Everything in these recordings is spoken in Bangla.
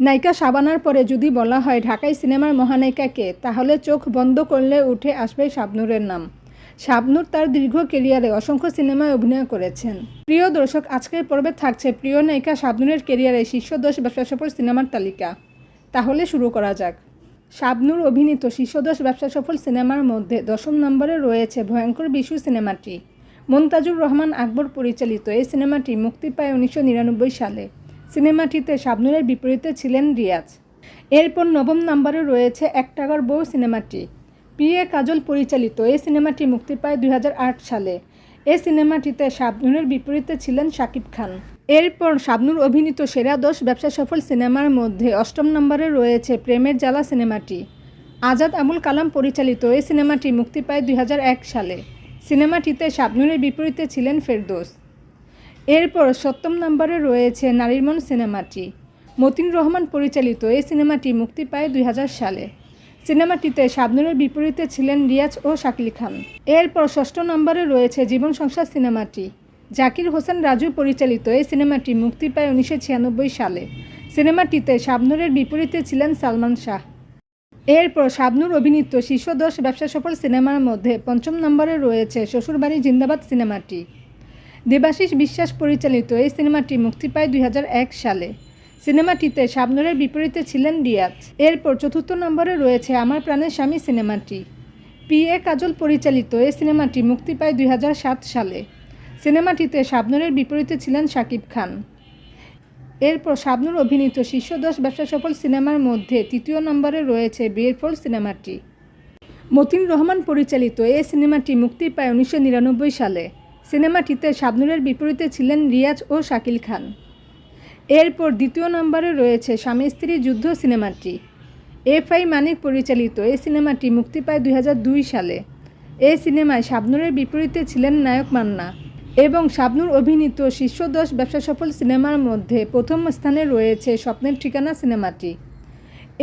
নায়িকা শাবানার পরে যদি বলা হয় ঢাকাই সিনেমার মহানায়িকাকে, তাহলে চোখ বন্ধ করলে উঠে আসবে শাবনূরের নাম। শাবনুর তার দীর্ঘ কেরিয়ারে অসংখ্য সিনেমায় অভিনয় করেছেন। প্রিয় দর্শক, আজকের পর্বে থাকছে প্রিয় নায়িকা শাবনূরের কেরিয়ারে শীর্ষ দশ ব্যবসা সফল সিনেমার তালিকা। তাহলে শুরু করা যাক। শাবনুর অভিনীত শীর্ষ দশ ব্যবসা সফল সিনেমার মধ্যে দশম নম্বরে রয়েছে ভয়ঙ্কর বিশু সিনেমাটি। মন্তাজুর রহমান আকবর পরিচালিত এই সিনেমাটি মুক্তি পায় উনিশশো নিরানব্বই সালে। সিনেমাটিতে শাবনুরের বিপরীতে ছিলেন রিয়াজ। এরপর নবম নম্বরে রয়েছে এক টাকার বউ সিনেমাটি। পিএ কাজল পরিচালিত। এই সিনেমাটি মুক্তি পায় দুই হাজার আট সালে। এই সিনেমাটিতে শাবনূরের বিপরীতে ছিলেন শাকিব খান। এরপর শাবনুর অভিনীত সেরা দশ ব্যবসা সফল সিনেমার মধ্যে অষ্টম নম্বরে রয়েছে প্রেমের জ্বালা সিনেমাটি। আজাদ আবুল কালাম পরিচালিত এই সিনেমাটি মুক্তি পায় দুই হাজার এক সালে। সিনেমাটিতে শাবনূরের বিপরীতে ছিলেন ফেরদৌস। এরপর সপ্তম নম্বরে রয়েছে নারীর মন সিনেমাটি। মতিন রহমান পরিচালিত এই সিনেমাটি মুক্তি পায় দুই হাজার সালে। সিনেমাটিতে শাবনূরের বিপরীতে ছিলেন রিয়াজ ও শাকিল খান। এরপর ষষ্ঠ নম্বরে রয়েছে জীবন সংসার সিনেমাটি। জাকির হোসেন রাজু পরিচালিত এই সিনেমাটি মুক্তি পায় উনিশশো ছিয়ানব্বই সালে। সিনেমাটিতে শাবনূরের বিপরীতে ছিলেন সালমান শাহ। এরপর শাবনূর অভিনীত শীর্ষ দশ ব্যবসা সফল সিনেমার মধ্যে পঞ্চম নম্বরে রয়েছে শ্বশুরবাড়ি জিন্দাবাদ সিনেমাটি। দেবাশিস বিশ্বাস পরিচালিত এই সিনেমাটি মুক্তি পায় দুই হাজার এক সালে। সিনেমাটিতে শাবনূরের বিপরীতে ছিলেন রিয়াজ। এরপর চতুর্থ নম্বরে রয়েছে আমার প্রাণের স্বামী সিনেমাটি। পি এ কাজল পরিচালিত এই সিনেমাটি মুক্তি পায় দুই হাজার সাত সালে। সিনেমাটিতে শাবনূরের বিপরীতে ছিলেন শাকিব খান। এরপর শাবনুর অভিনীত শীর্ষ দশ ব্যবসা সফল সিনেমার মধ্যে তৃতীয় নম্বরে রয়েছে বিয়ের ফল সিনেমাটি। মতিন রহমান পরিচালিত এই সিনেমাটি মুক্তি পায় উনিশশো নিরানব্বই সালে। সিনেমাটিতে শাবনুরের বিপরীতে ছিলেন রিয়াজ ও শাকিল খান। এরপর দ্বিতীয় নম্বরে রয়েছে স্বামী স্ত্রী যুদ্ধ সিনেমাটি। এফ আই মানিক পরিচালিত এই সিনেমাটি মুক্তি পায় দুই হাজার দুই সালে। এই সিনেমায় শাবনুরের বিপরীতে ছিলেন নায়ক মান্না এবং শাবনুর অভিনীত শীর্ষ দশ ব্যবসা সফল সিনেমার মধ্যে প্রথম স্থানে রয়েছে স্বপ্নের ঠিকানা সিনেমাটি।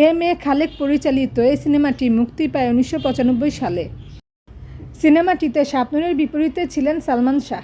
এম এ খালেক পরিচালিত এই সিনেমাটি মুক্তি পায় উনিশশো পঁচানব্বই সালে। সিনেমাটিতে শাবনূরের বিপরীতে ছিলেন সালমান শাহ।